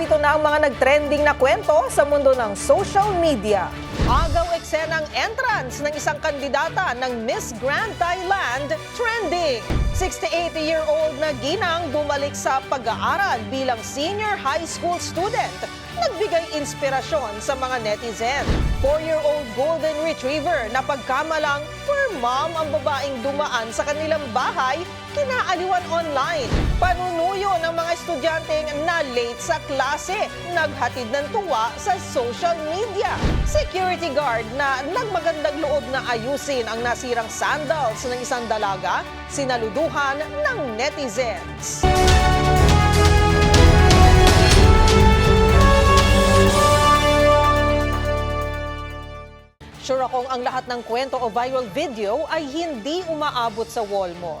Narito na ang mga nagtrending na kwento sa mundo ng social media. Agaw eksenang entrance ng isang kandidata ng Miss Grand Thailand trending. 68-year-old na ginang bumalik sa pag-aaral bilang senior high school student. Nagbigay inspirasyon sa mga netizen. 4-year-old golden retriever na pagkamalang for mom ang babaeng dumaan sa kanilang bahay, kinaaliwan online. Panunuyo ng mga estudyanteng na late sa klase, naghatid ng tuwa sa social media. Security guard na nagmagandang loob na ayusin ang nasirang sandals ng isang dalaga, sinaluduhan ng netizens. Sure akong ang lahat ng kwento o viral video ay hindi umaabot sa wall mo.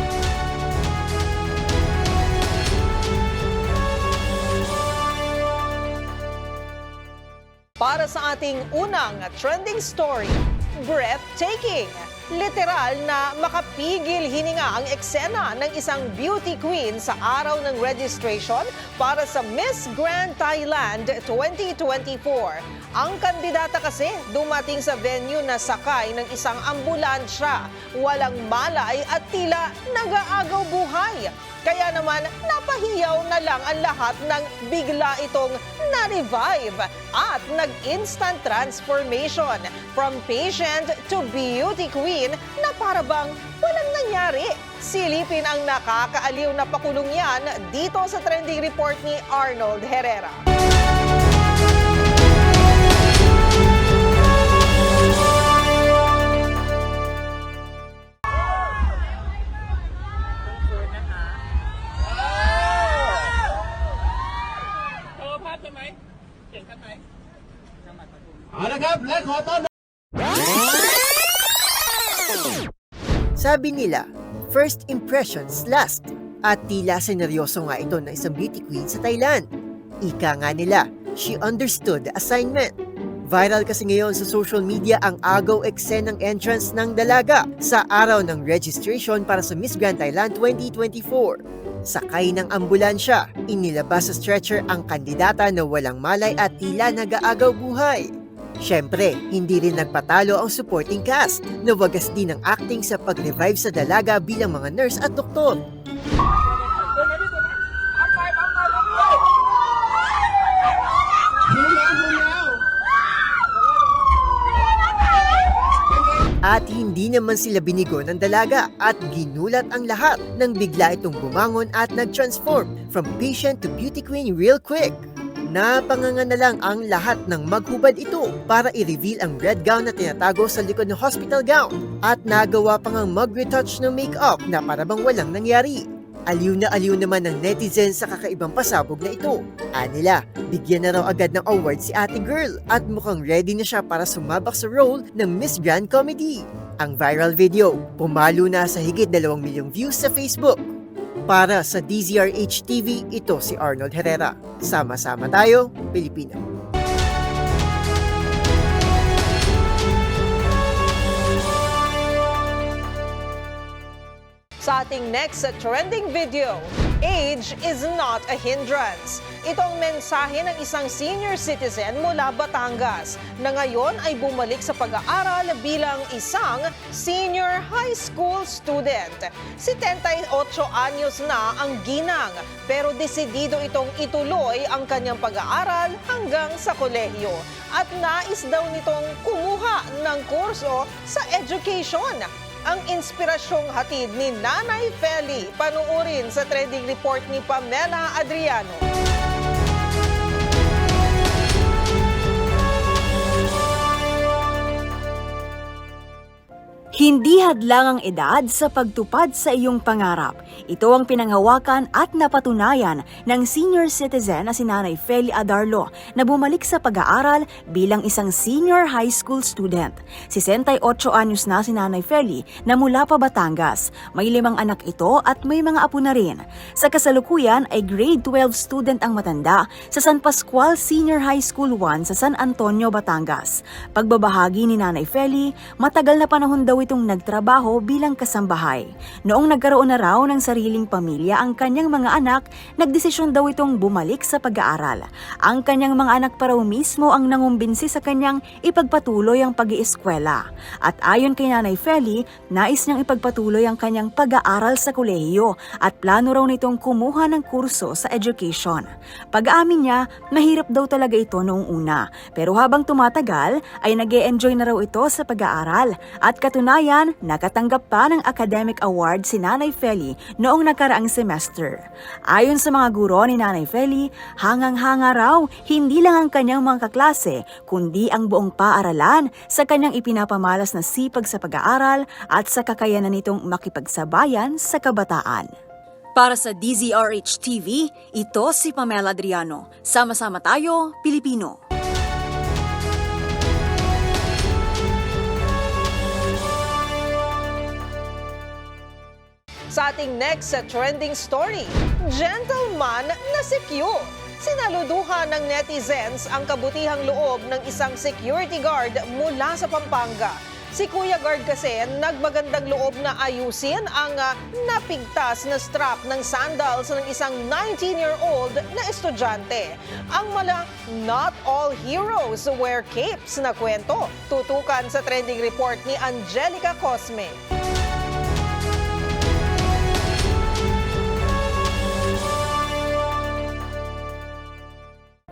Para sa ating unang trending story, breathtaking. Literal na makapigil hininga ang eksena ng isang beauty queen sa araw ng registration para sa Miss Grand Thailand 2024. Ang kandidata kasi dumating sa venue na sakay ng isang ambulansya, walang malay at tila nag-aagaw buhay. Kaya naman napahiyaw na lang ang lahat ng bigla itong na-revive at nag-instant transformation from patient to beauty queen na parabang walang nangyari. Silipin ang nakakaaliw na pakulong yan dito sa trending report ni Arnold Herrera. Sabi nila, first impressions last. At tila seneryoso nga ito ng isang beauty queen sa Thailand. Ika nga nila, she understood the assignment. Viral kasi ngayon sa social media ang agaw eksen ng entrance ng dalaga sa araw ng registration para sa Miss Grand Thailand 2024. Sakay ng ambulansya, inilabas sa stretcher ang kandidata na walang malay at tila nag-aagaw buhay. Siyempre, hindi rin nagpatalo ang supporting cast na wagas din ang acting sa pag-revive sa dalaga bilang mga nurse at doktor. At hindi naman sila binigo ng dalaga at ginulat ang lahat nang bigla itong bumangon at nag-transform from patient to beauty queen real quick. Napanganga na lang ang lahat ng maghubad ito para i-reveal ang red gown na tinatago sa likod ng hospital gown at nagawa pa ngang mag-retouch ng makeup na parabang walang nangyari. Aliw na aliw naman ng netizens sa kakaibang pasabog na ito. Anila, bigyan na raw agad ng award si ate girl at mukhang ready na siya para sumabak sa role ng Miss Grand Comedy. Ang viral video, pumalo na sa higit 2 milyong views sa Facebook. Para sa DZRH TV, ito si Arnold Herrera. Sama-sama tayo, Pilipino. Sa ating next trending video, age is not a hindrance. Ito ang mensahe ng isang senior citizen mula Batangas na ngayon ay bumalik sa pag-aaral bilang isang senior high school student. 78 anyos na ang ginang pero desidido itong ituloy ang kanyang pag-aaral hanggang sa kolehiyo at nais daw nitong kumuha ng kurso sa education ang inspirasyong hatid ni Nanay Feli. Panuurin sa trending report ni Pamela Adriano. Hindi hadlang ang edad sa pagtupad sa iyong pangarap. Ito ang pinanghawakan at napatunayan ng senior citizen na si Nanay Feli Adarlo na bumalik sa pag-aaral bilang isang senior high school student. 68 anyos na si Nanay Feli na mula pa Batangas. May limang anak ito at may mga apo na rin. Sa kasalukuyan ay grade 12 student ang matanda sa San Pascual Senior High School 1 sa San Antonio, Batangas. Pagbabahagi ni Nanay Feli, matagal na panahon daw itong nagtrabaho bilang kasambahay. Noong nagkaroon na raw ng sariling pamilya ang kanyang mga anak, nagdesisyon daw itong bumalik sa pag-aaral. Ang kanyang mga anak pa raw mismo ang nangumbinsi sa kanyang ipagpatuloy ang pag-ieskwela. At ayon kay Nanay Feli, nais niyang ipagpatuloy ang kanyang pag-aaral sa kolehiyo at plano raw nitong kumuha ng kurso sa education. Pag-aamin niya, mahirap daw talaga ito noong una. Pero habang tumatagal, ay nag enjoy na raw ito sa pag-aaral. At katunayan, nakatanggap pa ng academic award si Nanay Feli noong nakaraang semester. Ayon sa mga guro ni Nanay Feli, hangang-hanga raw hindi lang ang kanyang mga kaklase, kundi ang buong paaralan sa kanyang ipinapamalas na sipag sa pag-aaral at sa kakayanan nitong makipagsabayan sa kabataan. Para sa DZRH TV, ito si Pamela Adriano. Sama-sama tayo, Pilipino. Sa ating next trending story, gentleman na si Q. Sinaluduhan ng netizens ang kabutihang loob ng isang security guard mula sa Pampanga. Si Kuya Guard kasi nagmagandang loob na ayusin ang ah, napigtas na strap ng sandals ng isang 19-year-old na estudyante. Ang mala, not all heroes wear capes na kwento. Tutukan sa trending report ni Angelica Cosme.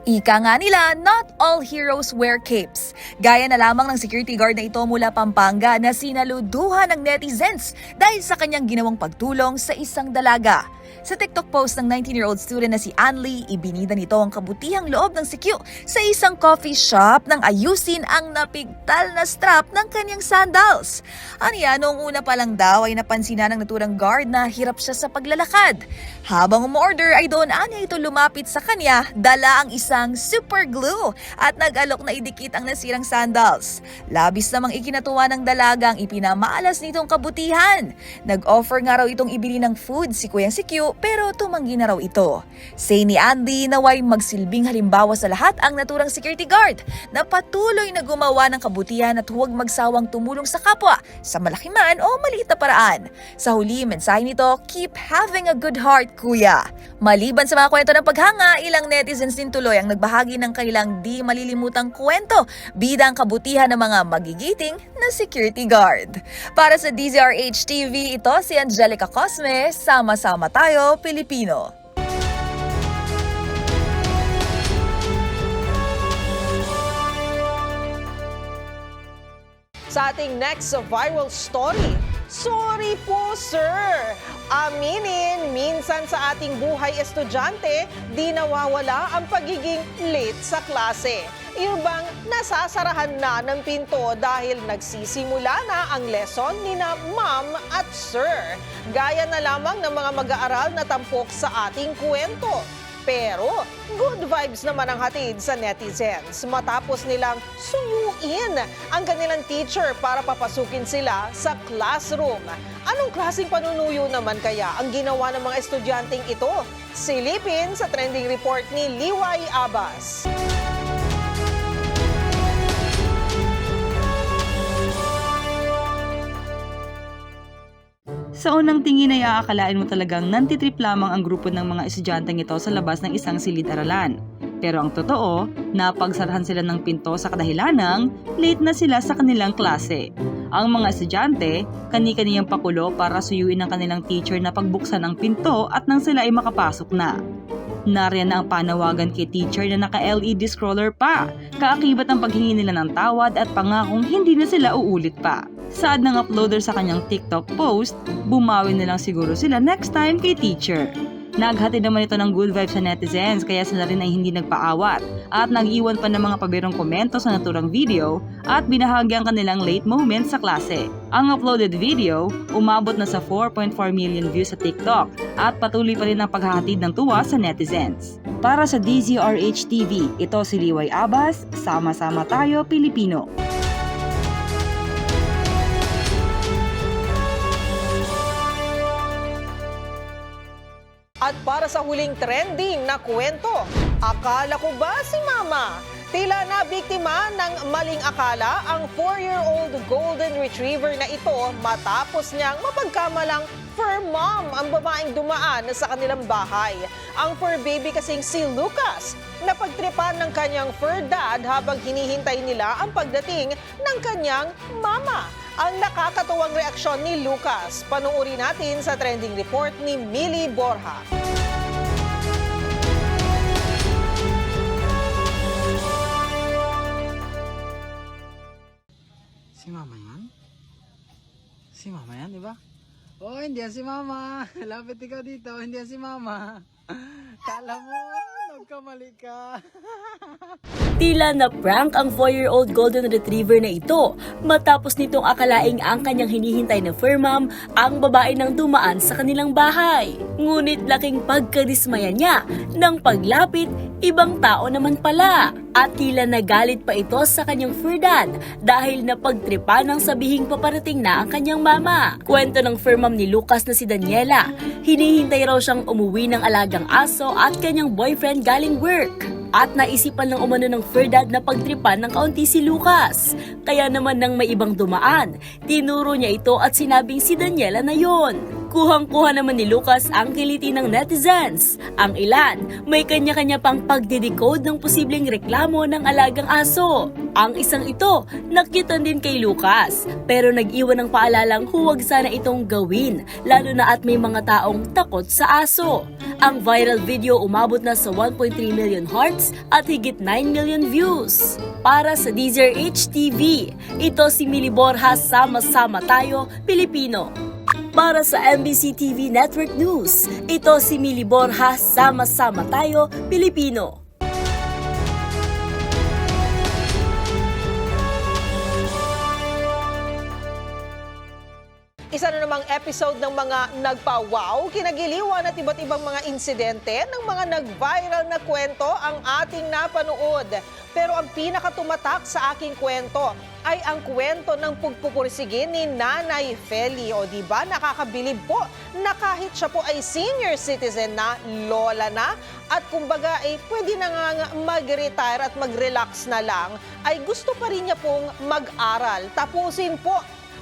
Ika nga nila, not all heroes wear capes. Gaya na lamang ng security guard na ito mula Pampanga na sinaluduhan ng netizens dahil sa kanyang ginawang pagtulong sa isang dalaga. Sa TikTok post ng 19-year-old student na si Anli, ibinida nito ang kabutihang loob ng si Q sa isang coffee shop nang ayusin ang napigtal na strap ng kanyang sandals. Aniya, noong una pa lang daw ay napansin na ng naturang guard na hirap siya sa paglalakad. Habang umorder ay doon anya ito lumapit sa kanya, dala ang isang super glue at nag-alok na idikit ang nasirang sandals. Labis namang ikinatuwa ng dalagang ipinamaalas nitong kabutihan. Nag-offer nga raw itong ibili ng food si Kuya si pero tumanggi na raw ito. Say ni Andy naway magsilbing halimbawa sa lahat ang naturang security guard na patuloy na gumawa ng kabutihan at huwag magsawang tumulong sa kapwa sa malaki man o maliit na paraan. Sa huli, mensahe nito, keep having a good heart, kuya. Maliban sa mga kwento ng paghanga, ilang netizens din tuloy ang nagbahagi ng kanilang di malilimutang kwento bida ang kabutihan ng mga magigiting na security guard. Para sa DZRH TV, ito si Angelica Cosme, sama-sama tayo, Pilipino. Sa ating next viral story, Sorry po, sir! Aminin, minsan sa ating buhay estudyante, di nawawala ang pagiging late sa klase. Yung bang nasasarahan na ng pinto dahil nagsisimula na ang lesson ni na ma'am at sir. Gaya na lamang ng mga mag-aaral na tampok sa ating kwento. Pero good vibes naman ang hatid sa netizens matapos nilang suyuin ang kanilang teacher para papasukin sila sa classroom. Anong klaseng panunuyo naman kaya ang ginawa ng mga estudyanteng ito? Silipin sa trending report ni Liway Abbas. Sa unang tingin ay aakalain mo talagang nantitrip lamang ang grupo ng mga estudyanteng ito sa labas ng isang silid-aralan. Pero ang totoo, napagsarahan sila ng pinto sa kadahilanang late na sila sa kanilang klase. Ang mga estudyante, kani-kaniyang pakulo para suyuin ng kanilang teacher na pagbuksan ang pinto at nang sila ay makapasok na. Nariyan na ang panawagan kay teacher na naka-LED scroller pa. Kaakibat ang paghingi nila ng tawad at pangakong hindi na sila uulit pa. Saad ng uploader sa kanyang TikTok post, bumawi na lang siguro sila next time kay teacher. Naghatid naman ito ng good vibes sa netizens kaya sila rin ay hindi nagpaawat at nag-iwan pa ng mga pabirong komento sa naturang video at binahagi ang kanilang late moments sa klase. Ang uploaded video umabot na sa 4.4 million views sa TikTok at patuloy pa rin ang paghahatid ng tuwa sa netizens. Para sa DZRH TV, ito si Liway Abbas, Sama-sama Tayo Pilipino. At para sa huling trending na kwento, akala ko ba si Mama? Tila na biktima ng maling akala ang 4-year-old golden retriever na ito matapos niyang mapagkamalang fur mom ang babaeng dumaan sa kanilang bahay. Ang fur baby kasing si Lucas napagtripan ng kanyang fur dad habang hinihintay nila ang pagdating ng kanyang mama. Ang nakakatuwang reaksyon ni Lucas, panuuri natin sa trending report ni Millie Borja. Si Mama yan? Si Mama yan, di ba? Oh, hindi yan si Mama. Lapit ikaw dito, hindi yan si Mama. Kala mo, nagkamali ka. Tila na prank ang 4-year-old golden retriever na ito matapos nitong akalaing ang kanyang hinihintay na fur mom ang babae ng dumaan sa kanilang bahay. Ngunit laking pagkadismaya niya nang paglapit, ibang tao naman pala. At tila nagalit pa ito sa kanyang fur dad dahil napagtripa ng sabihing paparating na ang kanyang mama. Kwento ng fur mom ni Lucas na si Daniela, hinihintay raw siyang umuwi ng alagang aso at kanyang boyfriend galing work. At naisipan ng umano ng fur dad na pagtripan ng kaunti si Lucas. Kaya naman nang may ibang dumaan, tinuro niya ito at sinabing si Daniela na yon. Kuhang-kuha naman ni Lucas ang kiliti ng netizens. Ang ilan, may kanya-kanya pang pagdidecode ng posibleng reklamo ng alagang aso. Ang isang ito, nakitan din kay Lucas, pero nag-iwan ng paalalang huwag sana itong gawin, lalo na at may mga taong takot sa aso. Ang viral video umabot na sa 1.3 million hearts at higit 9 million views. Para sa Deezer HTV, ito si Mili Borja, sama-sama tayo, Pilipino. Para sa MBC TV Network News, ito si Mili Borja, sama-sama tayo, Pilipino. Isa na namang episode ng mga nagpa-wow, kinagiliwan at iba't ibang mga insidente ng mga nag-viral na kwento ang ating napanood. Pero ang pinakatumatak sa aking kwento ay ang kwento ng pagpupursige ni Nanay Feli. O di ba nakakabilib po na kahit siya po ay senior citizen na, lola na, at kumbaga ay pwede na nga mag-retire at mag-relax na lang, ay gusto pa rin niya pong mag-aral. Tapusin po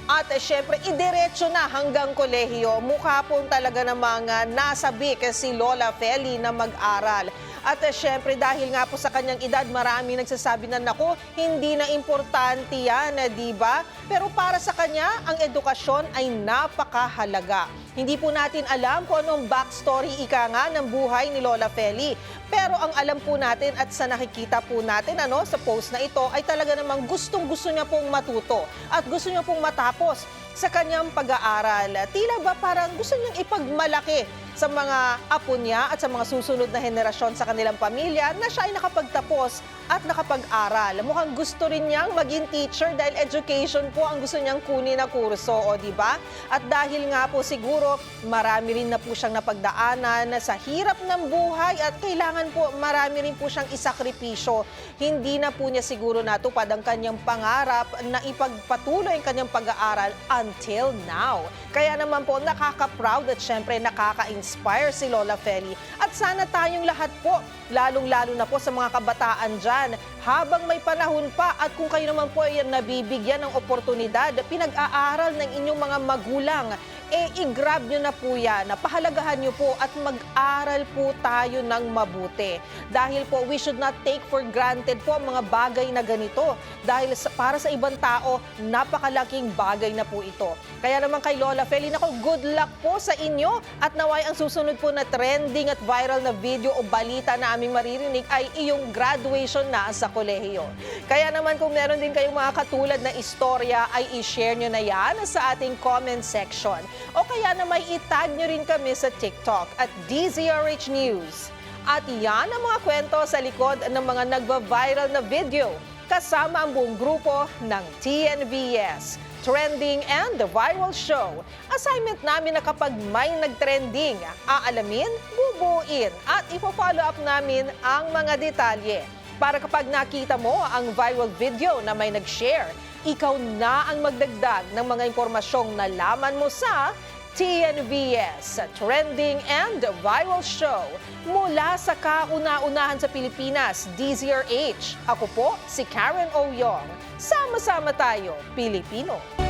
at eh, syempre, idiretso na hanggang kolehiyo. Mukha po talaga namang uh, nasabi si Lola Feli na mag-aral. At eh, syempre, dahil nga po sa kanyang edad, marami nagsasabi na, nako, hindi na importante yan, eh, di ba? Pero para sa kanya, ang edukasyon ay napakahalaga. Hindi po natin alam kung anong backstory ika nga ng buhay ni Lola Feli. Pero ang alam po natin at sa nakikita po natin ano, sa post na ito ay talaga namang gustong gusto niya pong matuto at gusto niya pong matapos sa kanyang pag-aaral. Tila ba parang gusto niyang ipagmalaki sa mga apo niya at sa mga susunod na henerasyon sa kanilang pamilya na siya ay nakapagtapos at nakapag-aral. Mukhang gusto rin niyang maging teacher dahil education po ang gusto niyang kunin na kurso, o di ba? At dahil nga po siguro marami rin na po siyang napagdaanan sa hirap ng buhay at kailangan po marami rin po siyang isakripisyo. Hindi na po niya siguro natupad ang kanyang pangarap na ipagpatuloy ang kanyang pag-aaral until now. Kaya naman po nakaka-proud at syempre nakaka-inspire si Lola Feli. At sana tayong lahat po, lalong-lalo na po sa mga kabataan dyan, habang may panahon pa at kung kayo naman po ay nabibigyan ng oportunidad, pinag-aaral ng inyong mga magulang, eh i-grab nyo na po yan, pahalagahan nyo po at mag-aral po tayo ng mabuti. Dahil po we should not take for granted po ang mga bagay na ganito. Dahil sa, para sa ibang tao, napakalaking bagay na po ito. Kaya naman kay Lola Feli, nako good luck po sa inyo at naway ang susunod po na trending at viral na video o balita na aming maririnig ay iyong graduation na sa kolehiyo. Kaya naman kung meron din kayong mga katulad na istorya ay i-share nyo na yan sa ating comment section. O kaya na may itag nyo rin kami sa TikTok at DZRH News. At yan ang mga kwento sa likod ng mga nagva-viral na video kasama ang buong grupo ng TNVS, Trending and The Viral Show. Assignment namin na kapag may nagtrending, aalamin, bubuin at ipo-follow up namin ang mga detalye. Para kapag nakita mo ang viral video na may nag-share, ikaw na ang magdagdag ng mga impormasyong nalaman mo sa TNVS, Trending and Viral Show. Mula sa kauna-unahan sa Pilipinas, DZRH. Ako po si Karen Oyong. Sama-sama tayo, Pilipino.